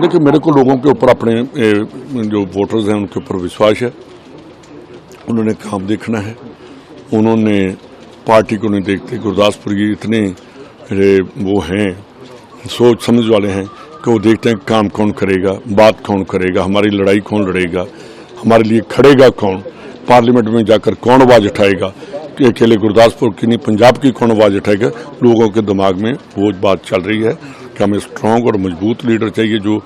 لیکن میرے کو لوگوں کے اوپر اپنے جو ووٹرز ہیں، ان کے اوپر وشواس ہے۔ انہوں نے کام دیکھنا ہے۔ انہوں نے پارٹی کو نہیں دیکھتے گرداس پور یہ اتنے وہ ہیں، سوچ سمجھ والے ہیں کہ وہ دیکھتے ہیں کام کون کرے گا، بات کون کرے گا، ہماری لڑائی کون لڑے گا، ہمارے لیے کھڑے گا کون، پارلیمنٹ میں جا کر کون آواز اٹھائے گا۔ کہ اکیلے گرداسپور کی نہیں، پنجاب کی کون آواز اٹھائے گا؟ لوگوں کے دماغ میں وہ بات چل رہی ہے۔ کہ ہمیں اسٹرانگ اور مضبوط لیڈر چاہیے جو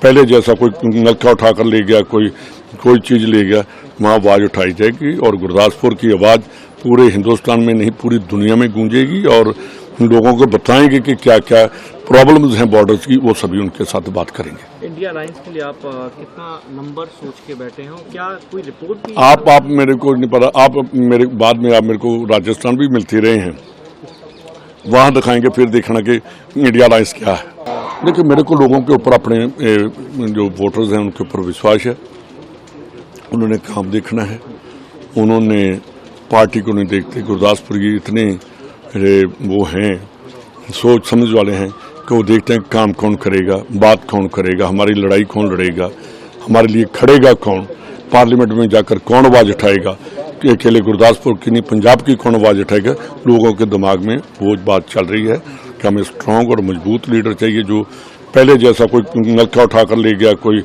پہلے جیسا کوئی نلکہ اٹھا کر لے گیا کوئی کوئی چیز لے گیا وہاں آواز اٹھائی جائے گی اور گرداسپور کی آواز پورے ہندوستان میں نہیں پوری دنیا میں گونجے گی اور لوگوں کو بتائیں گے کہ کیا کیا پرابلمز ہیں بارڈرز کی وہ سبھی ان کے ساتھ بات کریں گے۔ انڈیا الائنس کے لیے آپ کتنا نمبر سوچ کے بیٹھے ہوں کیا کوئی رپورٹ آپ آپ میرے کو نہیں پتا آپ میرے بعد میں آپ میرے کو راجستھان بھی ملتی رہے ہیں۔ وہاں دکھائیں گے، پھر دیکھنا کہ انڈیا لائنس کیا ہے۔ لیکن میرے کو لوگوں کے اوپر اپنے جو ووٹرز ہیں، ان کے اوپر وشواس ہے۔ انہوں نے کام دیکھنا ہے۔ انہوں نے پارٹی کو نہیں دیکھتے، گرداسپور یہ اتنے وہ ہیں، سوچ سمجھ والے ہیں کہ وہ دیکھتے ہیں کام کون کرے گا، بات کون کرے گا، ہماری لڑائی کون لڑے گا، ہمارے لیے کھڑے گا کون، پارلیمنٹ میں جا کر کون آواز اٹھائے گا۔ کہ اکیلے گرداسپور کی نہیں، پنجاب کی کون آواز اٹھے گا؟ لوگوں کے دماغ میں وہ بات چل رہی ہے کہ ہمیں اسٹرانگ اور مضبوط لیڈر چاہیے جو پہلے جیسا کوئی نلکہ اٹھا کر لے گیا، کوئی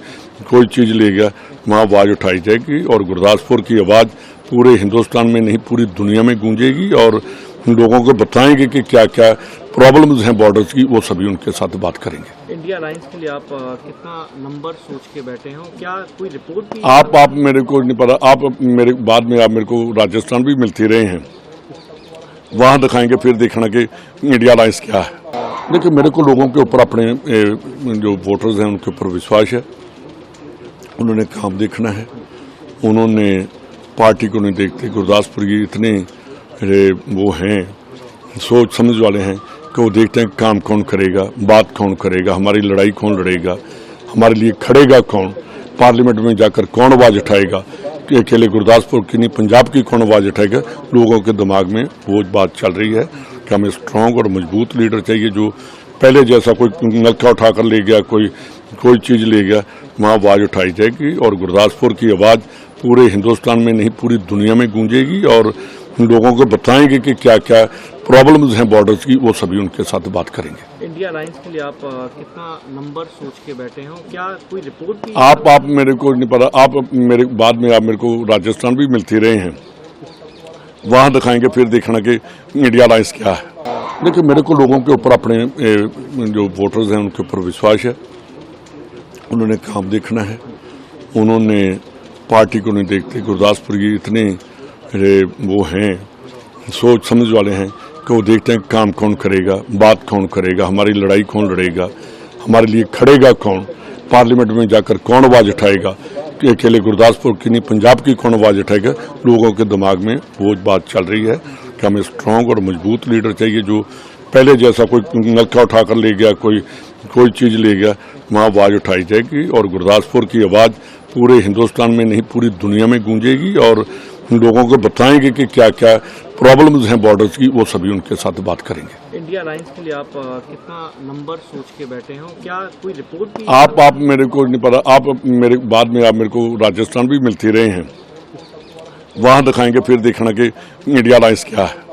کوئی چیز لے گیا، وہاں آواز اٹھائی جائے گی اور گرداسپور کی آواز پورے ہندوستان میں نہیں، پوری دنیا میں گونجے گی اور ان لوگوں کو بتائیں گے کہ کیا کیا پرابلمز ہیں بارڈرز کی وہ سبھی ان کے ساتھ بات کریں گے۔ انڈیا لائنز کے لیے آپ کتنا نمبر سوچ کے بیٹھے ہوں کیا کوئی رپورٹ بھی آپ آپ میرے کو نہیں پتا آپ میرے بعد میں آپ میرے کو راجستھان بھی ملتی رہے ہیں۔ وہاں دکھائیں گے پھر دیکھنا کہ انڈیا لائنز کیا ہے۔ لیکن میرے کو لوگوں کے اوپر اپنے جو ووٹرز ہیں ان کے اوپر وشواس ہے۔ انہوں نے کام دیکھنا ہے۔ انہوں نے پارٹی کو نہیں دیکھتے گرداسپور یہ اتنے وہ ہیں، سوچ سمجھ والے ہیں کہ وہ دیکھتے ہیں کام کون کرے گا، بات کون کرے گا، ہماری لڑائی کون لڑے گا، ہمارے لیے کھڑے گا کون، پارلیمنٹ میں جا کر کون آواز اٹھائے گا، کہ اکیلے گرداسپور کی نہیں، پنجاب کی کون آواز اٹھائے گا؟ لوگوں کے دماغ میں وہ بات چل رہی ہے کہ ہمیں اسٹرانگ اور مضبوط لیڈر چاہیے جو پہلے جیسا کوئی نلکا اٹھا کر لے گیا، کوئی کوئی چیز لے گیا، وہاں آواز اٹھائی جائے گی اور گرداسپور کی آواز پورے ہندوستان میں نہیں، پوری دنیا میں گونجے گی اور لوگوں کو بتائیں گے کہ کیا کیا پرابلمز ہیں بارڈرز کی وہ سبھی ان کے ساتھ بات کریں گے۔ انڈیا الائنس کے لیے آپ کتنا نمبر سوچ کے بیٹھے ہوں کیا کوئی رپورٹ بھی آپ آپ میرے کو نہیں پتا آپ میرے بعد میں آپ میرے کو راجستھان بھی ملتی رہے ہیں۔ وہاں دکھائیں گے پھر دیکھنا کہ انڈیا الائنس کیا ہے۔ لیکن میرے کو لوگوں کے اوپر اپنے جو ووٹرز ہیں ان کے اوپر وشواس ہے۔ انہوں نے کام دیکھنا ہے۔ انہوں نے پارٹی کو نہیں دیکھتے گرداسپور یہ اتنے وہ ہیں، سوچ سمجھ والے ہیں کہ وہ دیکھتے ہیں کام کون کرے گا، بات کون کرے گا، ہماری لڑائی کون لڑے گا، ہمارے لیے کھڑے گا کون، پارلیمنٹ میں جا کر کون آواز اٹھائے گا، کہ اکیلے گرداسپور کی نہیں، پنجاب کی کون آواز اٹھائے گا؟ لوگوں کے دماغ میں وہ بات چل رہی ہے کہ ہمیں اسٹرانگ اور مضبوط لیڈر چاہیے جو پہلے جیسا کوئی نلکہ اٹھا کر لے گیا، کوئی کوئی چیز لے گیا، وہاں آواز اٹھائی جائے گی اور گرداسپور کی آواز پورے ہندوستان میں نہیں، پوری دنیا میں گونجے گی اور ان لوگوں کو بتائیں گے کہ کیا کیا پرابلمز ہیں بارڈرز کی وہ سبھی ان کے ساتھ بات کریں گے۔ انڈیا الائنس کے لیے آپ کتنا نمبر سوچ کے بیٹھے ہیں کیا کوئی رپورٹ آپ آپ میرے کو نہیں پتا آپ میرے بعد میں آپ میرے کو راجستھان بھی ملتے رہے ہیں۔ وہاں دکھائیں گے پھر دیکھنا کہ انڈیا الائنس کیا ہے۔